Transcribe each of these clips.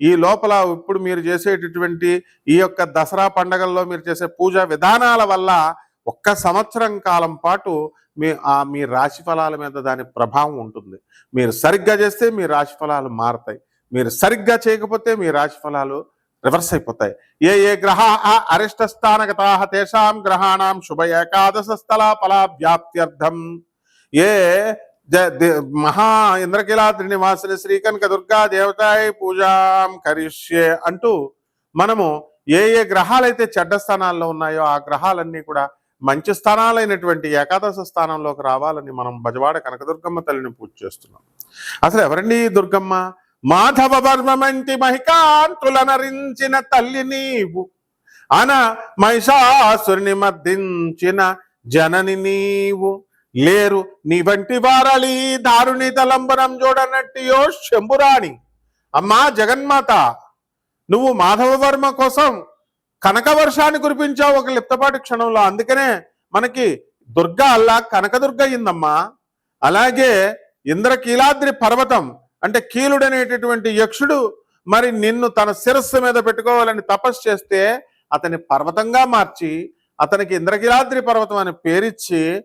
ఈ లోపల ఇప్పుడు మీరు చేసేటటువంటి ఈ యొక్క దసరా పండగల్లో మీరు చేసే పూజా విధానాల వల్ల ఒక్క సంవత్సరం కాలం పాటు మీ ఆ మీ రాశి ఫలాల మీద దాని ప్రభావం ఉంటుంది. మీరు సరిగ్గా చేస్తే మీ రాశి ఫలాలు మారుతాయి. మీరు సరిగ్గా చేయకపోతే మీ రాశి ఫలాలు రివర్స్ అయిపోతాయి. ఏ ఏ గ్రహ అరిష్ట స్థానగతా తేషాం గ్రహాణం శుభ ఏకాదశ స్థల ఫలాభ్యాప్త్యర్థం. ఏ మహా ఇంద్రకీలాద్రి శ్రీ శ్రీకనక దుర్గా దేవతాయ పూజాం కరిష్యే అంటూ మనము ఏ ఏ గ్రహాలైతే చెడ్డ స్థానాల్లో ఉన్నాయో ఆ గ్రహాలన్నీ కూడా మంచి స్థానాలైనటువంటి ఏకాదశ స్థానంలోకి రావాలని మనం బజవాడ కనకదుర్గమ్మ తల్లిని పూజ చేస్తున్నాం. అసలు ఎవరండి దుర్గమ్మ? మాధవ వర్మంటి మంతి మహికాంతులనరించిన తల్లి నీవు. అన మహిషాసుని మర్దించిన జనని నీవు. లేరు నీ వంటి వారలి దారుని తలంబరం చూడనట్టియో శంభురాణి. అమ్మా జగన్మాత నువ్వు మాధవవర్మ కోసం కనక వర్షాన్ని కురిపించావు ఒక లిప్తపాటి క్షణంలో. అందుకనే మనకి దుర్గ అల్లా కనకదుర్గ అయిందమ్మా. అలాగే ఇంద్రకీలాద్రి పర్వతం అంటే కీలుడనేటటువంటి యక్షుడు మరి నిన్ను తన శిరస్సు మీద పెట్టుకోవాలని తపస్సు చేస్తే అతని పర్వతంగా మార్చి అతనికి ఇంద్రకీలాద్రి పర్వతం అని పేరిచ్చి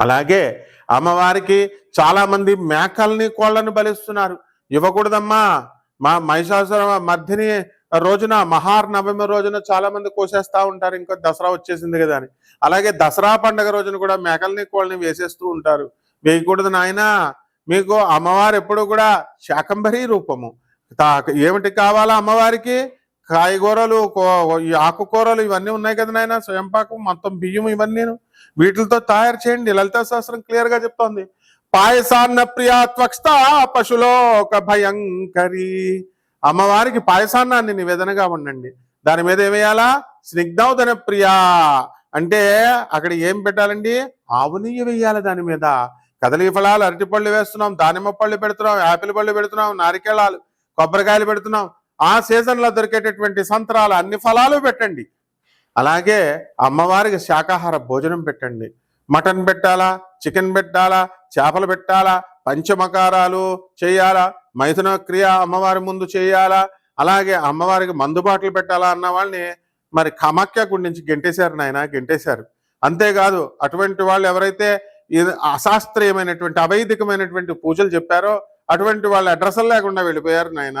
అలాగే అమ్మవారికి చాలామంది మేకల్ని కోళ్ళను బలిస్తున్నారు. ఇవ్వకూడదమ్మా. మా మహిషాసుర మధ్యని రోజున మహానవమి రోజున చాలా మంది ఉంటారు. ఇంకా దసరా వచ్చేసింది కదా అని. అలాగే దసరా పండగ రోజున కూడా మేకల్ని కోళ్ళని వేసేస్తూ ఉంటారు. వేయకూడదు నాయన. మీకు అమ్మవారు ఎప్పుడు కూడా శాకంబరీ రూపము. ఏమిటి కావాలా అమ్మవారికి? కాయగూరలు కో- ఈ ఆకుకూరలు ఇవన్నీ ఉన్నాయి కదా నాయన స్వయంపాకం మొత్తం బియ్యం ఇవన్నీ వీటితో తయారు చేయండి లలితా శాస్త్రం క్లియర్గా చెప్తోంది. పాయసాన్న ప్రియా త్వక్స్త పశులోక భయంకరి. అమ్మవారికి పాయసాన్నాన్ని నివేదనగా ఉండండి. దాని మీద ఏమేయాలా? స్నిగ్ధౌదన ప్రియా. అంటే అక్కడ ఏం పెట్టాలండి? ఆవు నెయ్యి వేయాలి దాని మీద. కదలి ఫలాలు అరటిపళ్ళు వేస్తున్నాం దానిమ్మ పళ్ళు పెడుతున్నాం యాపిల్ పళ్ళు పెడుతున్నాం నారికేళాలు కొబ్బరికాయలు పెడుతున్నాం. ఆ సీజన్లో దొరికేటటువంటి సంతరాలు అన్ని ఫలాలు పెట్టండి. అలాగే అమ్మవారికి శాకాహార భోజనం పెట్టండి. మటన్ పెట్టాలా? చికెన్ పెట్టాలా? చేపలు పెట్టాలా? పంచమకారాలు చేయాలా? మైథున క్రియ అమ్మవారి ముందు చేయాలా? అలాగే అమ్మవారికి మందుబాట్లు పెట్టాలా అన్న వాళ్ళని మరి కమాఖ్య గుడి నుంచి గెంటేశారు నాయన గెంటేశారు. అంతేకాదు అటువంటి వాళ్ళు ఎవరైతే ఇది అశాస్త్రీయమైనటువంటి అవైదికమైనటువంటి పూజలు చెప్పారో అటువంటి వాళ్ళ అడ్రస్ లేకుండా వెళ్ళిపోయారు నాయన.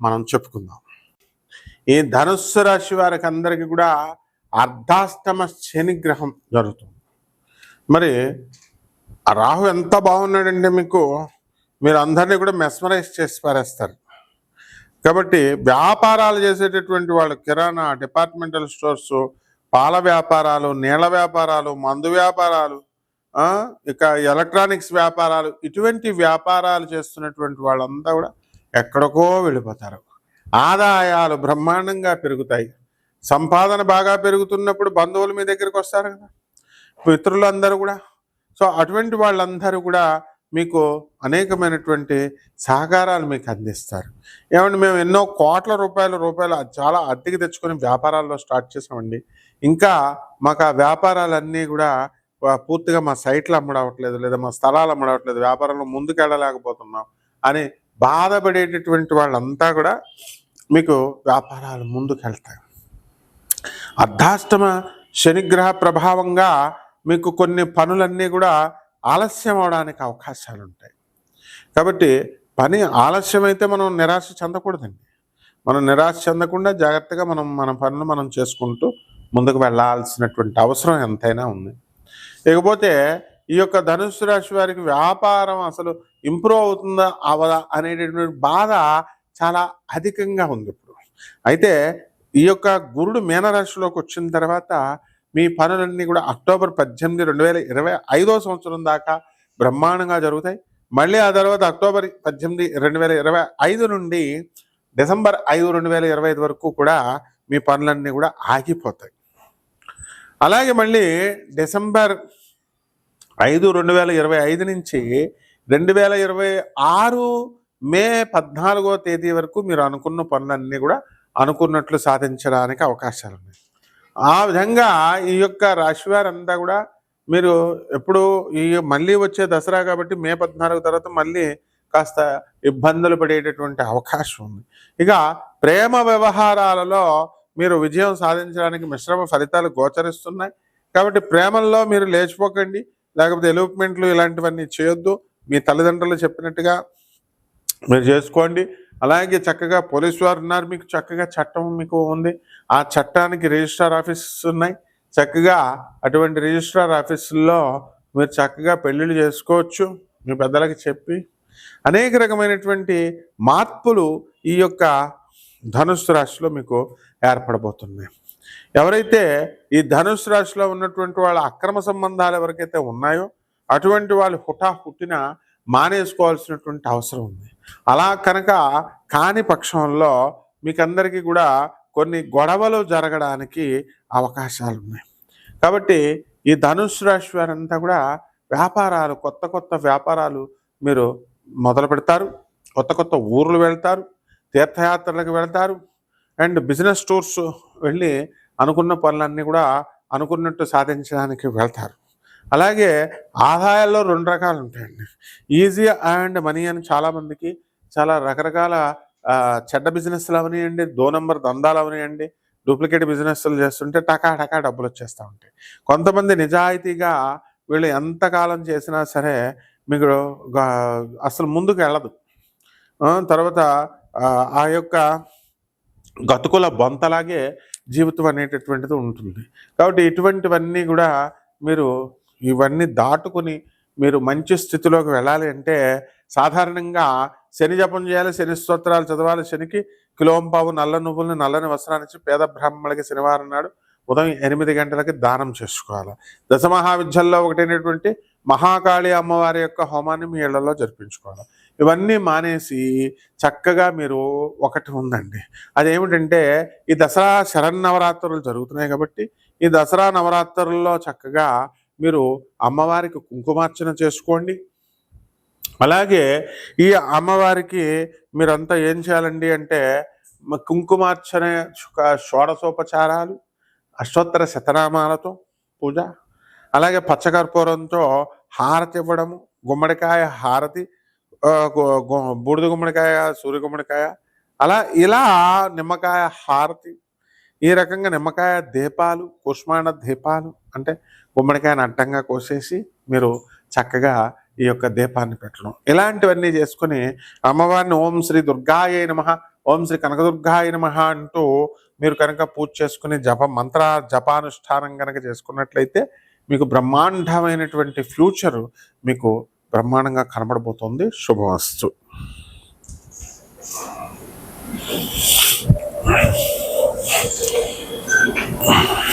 మనం చెప్పుకుందాం. ఈ ధనుస్సు రాశి వారికి అందరికీ కూడా అర్ధాష్టమ శనిగ్రహం జరుగుతుంది. మరి రాహు ఎంత బాగున్నాడంటే మీకు మీరు అందరినీ కూడా మెస్మరైజ్ చేసి పారేస్తారు. కాబట్టి వ్యాపారాలు చేసేటటువంటి వాళ్ళు కిరాణా డిపార్ట్మెంటల్ స్టోర్స్ పాల వ్యాపారాలు నీళ్ళ వ్యాపారాలు మందు వ్యాపారాలు ఇక ఎలక్ట్రానిక్స్ వ్యాపారాలు ఇటువంటి వ్యాపారాలు చేస్తున్నటువంటి వాళ్ళంతా కూడా ఎక్కడికో వెళ్ళిపోతారు. ఆదాయాలు బ్రహ్మాండంగా పెరుగుతాయి. సంపాదన బాగా పెరుగుతున్నప్పుడు బంధువులు మీ దగ్గరికి వస్తారు కదా. మిత్రులందరూ కూడా. సో అటువంటి వాళ్ళందరూ కూడా మీకు అనేకమైనటువంటి సహకారాలు మీకు అందిస్తారు. ఏమంటే మేము ఎన్నో కోట్ల రూపాయల రూపాయలు చాలా అద్దెకి తెచ్చుకొని వ్యాపారాల్లో స్టార్ట్ చేసామండి ఇంకా మాకు ఆ వ్యాపారాలన్నీ కూడా పూర్తిగా మా సైట్లు అమ్మడవట్లేదు లేదా మా స్థలాలు అమ్మడవట్లేదు వ్యాపారంలో ముందుకు వెళ్ళలేకపోతున్నాం అని బాధపడేటటువంటి వాళ్ళంతా కూడా మీకు వ్యాపారాలు ముందుకెళ్తాయి. అర్ధాష్టమ శనిగ్రహ ప్రభావంగా మీకు కొన్ని పనులన్నీ కూడా ఆలస్యం అవడానికి అవకాశాలు ఉంటాయి కాబట్టి పని ఆలస్యం అయితే మనం నిరాశ చెందకూడదండి. మనం నిరాశ చెందకుండా జాగ్రత్తగా మనం మన పనులు మనం చేసుకుంటూ ముందుకు వెళ్ళాల్సినటువంటి అవసరం ఎంతైనా ఉంది. ఇకపోతే ఈ యొక్క ధనుసు రాశి వారికి వ్యాపారం అసలు ఇంప్రూవ్ అవుతుందా అవదా అనేటటువంటి బాధ చాలా అధికంగా ఉంది ఇప్పుడు. అయితే ఈ యొక్క గురుడు మీనరాశిలోకి వచ్చిన తర్వాత మీ పనులన్నీ కూడా అక్టోబర్ పద్దెనిమిది రెండు వేల ఇరవై ఐదో సంవత్సరం దాకా బ్రహ్మాండంగా జరుగుతాయి. మళ్ళీ ఆ తర్వాత అక్టోబర్ పద్దెనిమిది రెండు వేల ఇరవై ఐదు నుండి డిసెంబర్ ఐదు రెండు వేల ఇరవై ఐదు వరకు కూడా మీ పనులన్నీ కూడా ఆగిపోతాయి. అలాగే మళ్ళీ డిసెంబర్ ఐదు రెండు వేల ఇరవై ఐదు నుంచి రెండు వేల ఇరవై ఆరు మే పద్నాలుగో తేదీ వరకు మీరు అనుకున్న పనులన్నీ కూడా అనుకున్నట్లు సాధించడానికి అవకాశాలు ఉన్నాయి. ఆ విధంగా ఈ యొక్క రాశి వారంతా కూడా మీరు ఎప్పుడు ఈ మళ్ళీ వచ్చే దసరా కాబట్టి మే పద్నాలుగు తర్వాత మళ్ళీ కాస్త ఇబ్బందులు పడేటటువంటి అవకాశం ఉంది. ఇక ప్రేమ వ్యవహారాలలో మీరు విజయం సాధించడానికి మిశ్రమ ఫలితాలు గోచరిస్తున్నాయి. కాబట్టి ప్రేమల్లో మీరు లేచిపోకండి. లేకపోతే ఎలూప్మెంట్లు ఇలాంటివన్నీ చేయొద్దు. మీ తల్లిదండ్రులు చెప్పినట్టుగా మీరు చేసుకోండి. అలాగే చక్కగా పోలీసు వారు ఉన్నారు. మీకు చక్కగా చట్టం మీకు ఉంది. ఆ చట్టానికి రిజిస్ట్రార్ ఆఫీసెస్ ఉన్నాయి. చక్కగా అటువంటి రిజిస్ట్రార్ ఆఫీసుల్లో మీరు చక్కగా పెళ్ళిళ్ళు చేసుకోవచ్చు. మీ పెద్దలకి చెప్పి అనేక రకమైనటువంటి మార్పులు ఈ యొక్క ధనుస్సు రాశిలో మీకు ఏర్పడబోతున్నాయి. ఎవరైతే ఈ ధనుసు రాశిలో ఉన్నటువంటి వాళ్ళ అక్రమ సంబంధాలు ఎవరికైతే ఉన్నాయో అటువంటి వాళ్ళు హుటా హుట్టిన మానేసుకోవాల్సినటువంటి అవసరం ఉంది. అలా కనుక కాని పక్షంలో మీకందరికీ కూడా కొన్ని గొడవలు జరగడానికి అవకాశాలు ఉన్నాయి. కాబట్టి ఈ ధనుసు రాశి వారంతా కూడా వ్యాపారాలు కొత్త కొత్త వ్యాపారాలు మీరు మొదలు పెడతారు కొత్త కొత్త ఊర్లు వెళ్తారు. తీర్థయాత్రలకు వెళ్తారు. అండ్ బిజినెస్ టూర్స్ వెళ్ళి అనుకున్న పనులన్నీ కూడా అనుకున్నట్టు సాధించడానికి వెళ్తారు. అలాగే ఆదాయాల్లో రెండు రకాలు ఉంటాయండి. ఈజీ అండ్ మనీ అని చాలామందికి చాలా రకరకాల చెడ్డ బిజినెస్లు అవనియండి దో నంబర్ దందాలు అవనియండి డూప్లికేట్ బిజినెస్లు చేస్తుంటే టకా టకా డబ్బులు వచ్చేస్తూ ఉంటాయి. కొంతమంది నిజాయితీగా వీళ్ళు ఎంతకాలం చేసినా సరే మీకు అసలు ముందుకు వెళ్ళదు. తర్వాత ఆ యొక్క గతుకుల బొంతలాగే జీవితం అనేటటువంటిది ఉంటుంది. కాబట్టి ఇటువంటివన్నీ కూడా మీరు ఇవన్నీ దాటుకుని మీరు మంచి స్థితిలోకి వెళ్ళాలి అంటే సాధారణంగా శని జపం చేయాలి శని స్తోత్రాలు చదవాలి శనికి కిలోంపావు నల్ల నువ్వుల్ని నల్లని వస్త్రాన్ని ఇచ్చి పేద బ్రాహ్మణులకి శనివారం నాడు ఉదయం ఎనిమిది గంటలకి దానం చేసుకోవాలి. దశ మహావిద్యల్లో ఒకటైనటువంటి మహాకాళి అమ్మవారి యొక్క హోమాన్ని మీ ఇళ్ళలో జరిపించుకోవాలి. ఇవన్నీ మానేసి చక్కగా మీరు ఒకటి ఉందండి. అదేమిటంటే ఈ దసరా శరన్నవరాత్రులు జరుగుతున్నాయి కాబట్టి ఈ దసరా నవరాత్రుల్లో చక్కగా మీరు అమ్మవారికి కుంకుమార్చన చేసుకోండి. అలాగే ఈ అమ్మవారికి మీరంతా ఏం చేయాలండి అంటే కుంకుమార్చన షోడసోపచారాలు షోడశోపచారాలు అష్టోత్తర శతనామాలతో పూజ అలాగే పచ్చకర్పూరంతో హారతి ఇవ్వడము గుమ్మడికాయ హారతి బూడిద గుమ్మడికాయ సూర్య గుమ్మడికాయ అలా ఇలా నిమ్మకాయ హారతి ఈ రకంగా నిమ్మకాయ దీపాలు కుష్మాండ దీపాలు అంటే గుమ్మడికాయను అడ్డంగా కోసేసి మీరు చక్కగా ఈ యొక్క దీపాన్ని పెట్టడం. ఇలాంటివన్నీ చేసుకుని అమ్మవారిని ఓం శ్రీ దుర్గాయ నమ ఓం శ్రీ కనకదుర్గాయ నమ అంటూ మీరు కనుక పూజ చేసుకుని జప మంత్ర జపానుష్ఠానం కనుక చేసుకున్నట్లయితే మీకు బ్రహ్మాండమైనటువంటి ఫ్యూచర్ మీకు బ్రహ్మాండంగా కనబడబోతోంది. శుభమస్తు. Thank